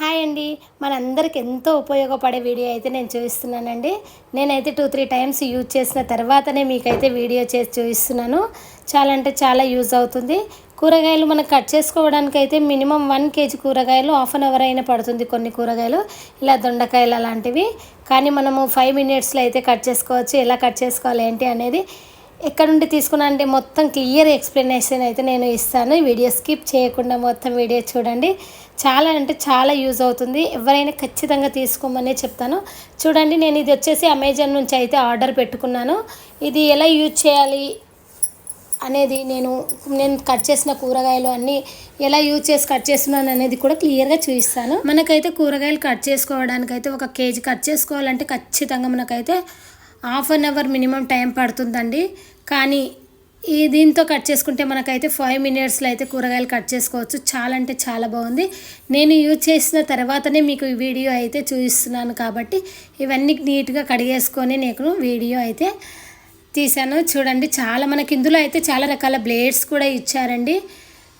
Hi అండి. మనందరికి ఎంతో ఉపయోగపడే వీడియో అయితే నేను చూపిస్తున్నానండి. నేనైతే టూ త్రీ టైమ్స్ యూజ్ చేసిన తర్వాతనే మీకైతే వీడియో చేసి చూపిస్తున్నాను. చాలా అంటే చాలా యూజ్ అవుతుంది. కూరగాయలు మనం కట్ చేసుకోవడానికి అయితే మినిమం వన్ కేజీ కూరగాయలు హాఫ్ అన్ అవర్ అయినా పడుతుంది కొన్ని కూరగాయలు. ఇలా దొండకాయలు అలాంటివి. కానీ మనము ఫైవ్ మినిట్స్లో అయితే కట్ చేసుకోవచ్చు. ఎలా కట్ చేసుకోవాలి ఏంటి అనేది ఎక్కడ నుండి తీసుకున్నా అంటే మొత్తం క్లియర్ ఎక్స్ప్లెనేషన్ అయితే నేను ఇస్తాను. వీడియో స్కిప్ చేయకుండా మొత్తం వీడియో చూడండి. చాలా అంటే చాలా యూజ్ అవుతుంది. ఎవరైనా ఖచ్చితంగా తీసుకోమనే చెప్తాను. చూడండి నేను ఇది వచ్చేసి అమెజాన్ నుంచి అయితే ఆర్డర్ పెట్టుకున్నాను. ఇది ఎలా యూజ్ చేయాలి అనేది నేను నేను కట్ చేసిన కూరగాయలు అన్నీ ఎలా యూజ్ చేసి కట్ చేస్తున్నాను అనేది కూడా క్లియర్గా చూపిస్తాను. మనకైతే కూరగాయలు కట్ చేసుకోవడానికి అయితే ఒక కేజీ కట్ చేసుకోవాలంటే ఖచ్చితంగా మనకైతే half an hour minimum time పడుతుందండి. కానీ ఈ దీంతో కట్ చేసుకుంటే మనకైతే ఫైవ్ మినిట్స్లో అయితే కూరగాయలు కట్ చేసుకోవచ్చు. చాలా అంటే చాలా బాగుంది. నేను యూజ్ చేసిన తర్వాతనే మీకు ఈ వీడియో అయితే చూపిస్తున్నాను కాబట్టి ఇవన్నీ నీట్గా కడిగేసుకొని నేను వీడియో అయితే తీసాను చూడండి చాలా మనకి ఇందులో అయితే చాలా రకాల బ్లేడ్స్ కూడా ఇచ్చారండి.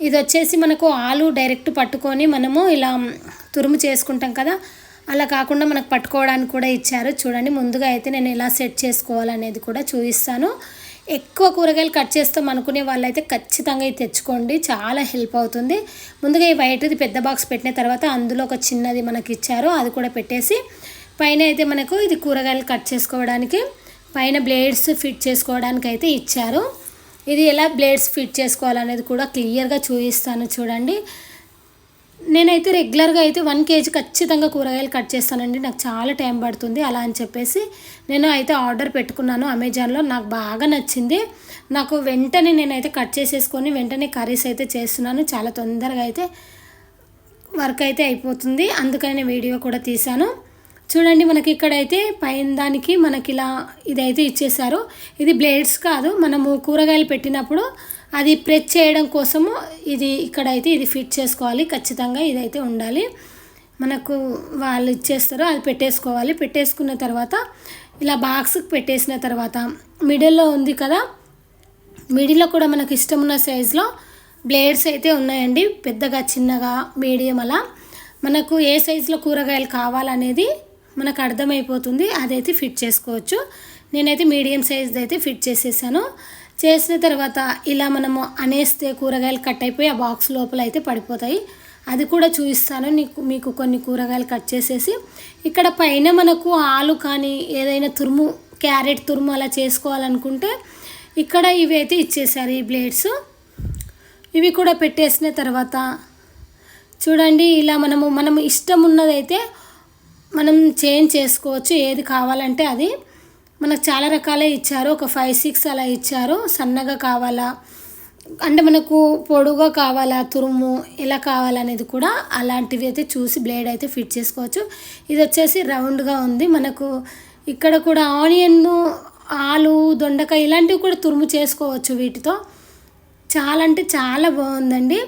ఇది వచ్చేసి మనకు ఆలు డైరెక్ట్ పట్టుకొని మనము ఇలా తురుము చేసుకుంటాం కదా అలా కాకుండా మనకు పట్టుకోవడానికి కూడా ఇచ్చారు. చూడండి ముందుగా అయితే నేను ఎలా సెట్ చేసుకోవాలనేది కూడా చూపిస్తాను. ఎక్కువ కూరగాయలు కట్ చేస్తాం అనుకునే వాళ్ళైతే ఖచ్చితంగా ఇది తెచ్చుకోండి. చాలా హెల్ప్ అవుతుంది. ముందుగా ఈ వైట్ది పెద్ద బాక్స్ పెట్టిన తర్వాత అందులో ఒక చిన్నది మనకి ఇచ్చారు. అది కూడా పెట్టేసి పైన అయితే మనకు ఇది కూరగాయలు కట్ చేసుకోవడానికి పైన బ్లేడ్స్ ఫిట్ చేసుకోవడానికి అయితే ఇచ్చారు. ఇది ఎలా బ్లేడ్స్ ఫిట్ చేసుకోవాలనేది కూడా క్లియర్గా చూపిస్తాను చూడండి. నేనైతే రెగ్యులర్గా అయితే వన్ కేజీ ఖచ్చితంగా కూరగాయలు కట్ చేస్తానండి. నాకు చాలా టైం పడుతుంది అలా అని చెప్పేసి నేను అయితే ఆర్డర్ పెట్టుకున్నాను అమెజాన్లో. నాకు బాగా నచ్చింది. నాకు వెంటనే నేనైతే కట్ చేసేసుకొని వెంటనే కర్రీస్ అయితే చేస్తున్నాను. చాలా తొందరగా అయితే వర్క్ అయితే అయిపోతుంది. అందుకని వీడియో కూడా తీశాను. చూడండి మనకి ఇక్కడైతే పైన దానికి మనకి ఇలా ఇదైతే ఇచ్చేసారు ఇది బ్లేడ్స్ కాదు. మనము కూరగాయలు పెట్టినప్పుడు అది ప్రెస్ చేయడం కోసము ఇది ఇక్కడైతే ఇది ఫిట్ చేసుకోవాలి. ఖచ్చితంగా ఇదైతే ఉండాలి. మనకు వాళ్ళు ఇచ్చేస్తారో అది పెట్టేసుకోవాలి. పెట్టేసుకున్న తర్వాత ఇలా బాక్స్కి పెట్టేసిన తర్వాత మిడిల్లో ఉంది కదా మిడిల్లో కూడా మనకు ఇష్టం ఉన్న సైజులో బ్లేడ్స్ అయితే ఉన్నాయండి. పెద్దగా చిన్నగా మీడియం అలా. మనకు ఏ సైజులో కూరగాయలు కావాలనేది మనకు అర్థమైపోతుంది. అదైతే ఫిట్ చేసుకోవచ్చు. నేనైతే మీడియం సైజ్ అయితే ఫిట్ చేసేసాను. చేసిన తర్వాత ఇలా మనము అనేస్తే కూరగాయలు కట్ అయిపోయి ఆ బాక్స్ లోపల అయితే పడిపోతాయి. అది కూడా చూపిస్తాను. నీకు మీకు కొన్ని కూరగాయలు కట్ చేసేసి. ఇక్కడ పైన మనకు ఆలు కానీ ఏదైనా తురుము క్యారెట్ తురుము అలా చేసుకోవాలనుకుంటే ఇక్కడ ఇవి అయితే ఇచ్చేసారు ఈ బ్లేడ్స్ ఇవి కూడా పెట్టేసిన తర్వాత చూడండి ఇలా మనము మనం ఇష్టం ఉన్నదైతే మనం చేంజ్ చేసుకోవచ్చు. ఏది కావాలంటే అది. మనకు చాలా రకాలే ఇచ్చారు. ఒక ఫైవ్ సిక్స్ అలా ఇచ్చారు. సన్నగా కావాలా? అంటే మనకు పొడుగా కావాలా? తురుము ఎలా కావాలనేది కూడా అలాంటివి అయితే చూసి బ్లేడ్ అయితే ఫిట్ చేసుకోవచ్చు. ఇది వచ్చేసి రౌండ్గా ఉంది. మనకు ఇక్కడ కూడా ఆనియన్ ఆలు దొండకాయ ఇలాంటివి కూడా తురుము చేసుకోవచ్చు వీటితో. చాలా అంటే చాలా బాగుందండి.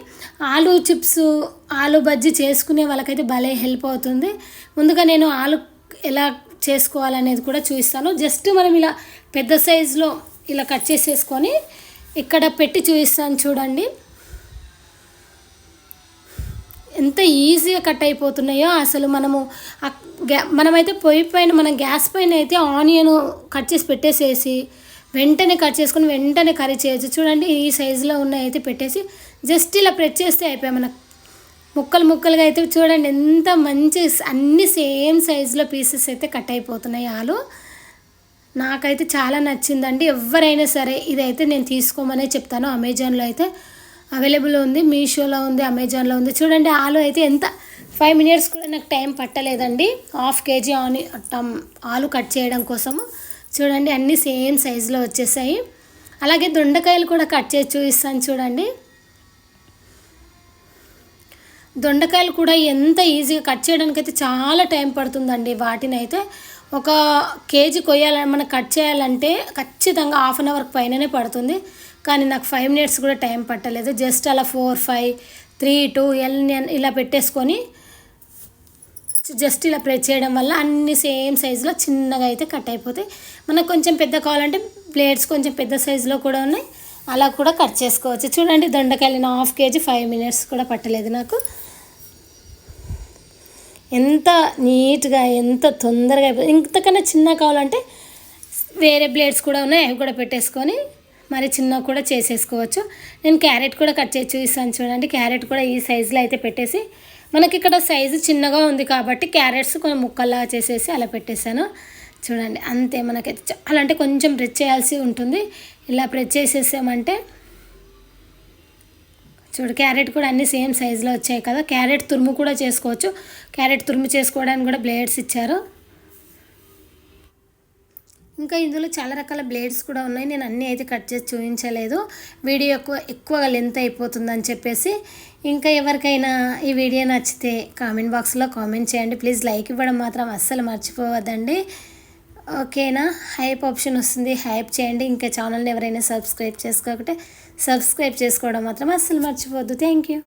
ఆలు చిప్స్ ఆలు బజ్జీ చేసుకునే వాళ్ళకైతే భలే హెల్ప్ అవుతుంది. ముందుగా నేను ఆలు ఎలా చేసుకోవాలనేది కూడా చూపిస్తాను. జస్ట్ మనం ఇలా పెద్ద సైజులో ఇలా కట్ చేసేసుకొని ఇక్కడ పెట్టి చూపిస్తాను చూడండి. ఎంత ఈజీగా కట్ అయిపోతున్నాయో అసలు మనము గ్యా మనమైతే పొయ్యి పైన మనం గ్యాస్ పైన అయితే ఆనియన్ కట్ చేసి పెట్టేసేసి వెంటనే కట్ చేసుకొని వెంటనే కర్రీ చేయొచ్చు. చూడండి ఈ సైజులో ఉన్నాయి అయితే పెట్టేసి జస్ట్ ఇలా ప్రెస్ చేస్తే అయిపోయాయి మనకు. ముక్కలు ముక్కలుగా అయితే చూడండి ఎంత మంచి అన్ని సేమ్ సైజులో పీసెస్ అయితే కట్ అయిపోతున్నాయి ఆలు. నాకైతే చాలా నచ్చిందండి. ఎవరైనా సరే ఇదైతే నేను తీసుకోమనే చెప్తాను. అమెజాన్లో అయితే అవైలబుల్ ఉంది మీషోలో ఉంది అమెజాన్లో ఉంది. చూడండి ఆలు అయితే ఎంత ఫైవ్ మినిట్స్ కూడా నాకు టైం పట్టలేదండి. హాఫ్ కేజీ ఆని టమ్ ఆలు కట్ చేయడం కోసము. చూడండి అన్నీ సేమ్ సైజులో వచ్చేసాయి. అలాగే దొండకాయలు కూడా కట్ చేసి చూపిస్తాను చూడండి. దొండకాయలు కూడా ఎంత ఈజీగా కట్ చేయడానికి అయితే చాలా టైం పడుతుందండి. వాటిని అయితే ఒక కేజీ కొయ్యాలని మనం కట్ చేయాలంటే ఖచ్చితంగా హాఫ్ అన్ అవర్ పైననే పడుతుంది. కానీ నాకు ఫైవ్ మినిట్స్ కూడా టైం పట్టలేదు. జస్ట్ అలా four five three two L ఇలా పెట్టేసుకొని జస్ట్ ఇలా ప్రెస్ చేయడం వల్ల అన్ని సేమ్ సైజులో చిన్నగా అయితే కట్ అయిపోతాయి. మనకు కొంచెం పెద్ద కావాలంటే ప్లేట్స్ కొంచెం పెద్ద సైజులో కూడా ఉన్నాయి. అలా కూడా కట్ చేసుకోవచ్చు. చూడండి దొండకాయలు హాఫ్ కేజీ ఫైవ్ మినిట్స్ కూడా పట్టలేదు నాకు. ఎంత నీట్గా ఎంత తొందరగా ఇంతకన్నా చిన్న కావాలంటే వేరే బ్లేడ్స్ కూడా ఉన్నాయి అవి కూడా పెట్టేసుకొని మరి చిన్న కూడా చేసేసుకోవచ్చు. నేను క్యారెట్ కూడా కట్ చేసి చూపిస్తాను చూడండి. క్యారెట్ కూడా ఈ సైజులో అయితే పెట్టేసి మనకి ఇక్కడ సైజు చిన్నగా ఉంది కాబట్టి క్యారెట్స్ కొన్ని ముక్కల్లా చేసేసి అలా పెట్టేశాను. చూడండి అంతే మనకైతే చాలా అంటే కొంచెం ప్రెస్ చేయాల్సి ఉంటుంది. ఇలా ప్రెస్ చేసేసామంటే చూడు క్యారెట్ కూడా అన్ని సేమ్ సైజులో వచ్చాయి కదా. క్యారెట్ తురుము కూడా చేసుకోవచ్చు. క్యారెట్ తురుము చేసుకోవడానికి కూడా బ్లేడ్స్ ఇచ్చారు. ఇంకా ఇందులో చాలా రకాల బ్లేడ్స్ కూడా ఉన్నాయి. నేను అన్నీ అయితే కట్ చేసి చూపించలేదు. వీడియో ఎక్కువ ఎక్కువగా లెంత్ అయిపోతుందని చెప్పేసి ఇంకా ఎవరికైనా ఈ వీడియో నచ్చితే కామెంట్ బాక్స్లో కామెంట్ చేయండి. ప్లీజ్ లైక్ ఇవ్వడం మాత్రం అస్సలు మర్చిపోవద్దండి. ఓకేనా? హైప్ ఆప్షన్ వస్తుంది. హైప్ చేయండి. ఇంకా ఛానల్ని ఎవరైనా సబ్స్క్రైబ్ చేసుకోకపోతే సబ్స్క్రైబ్ చేసుకోవడం మాత్రం అస్సలు మర్చిపోవద్దు. Thank you.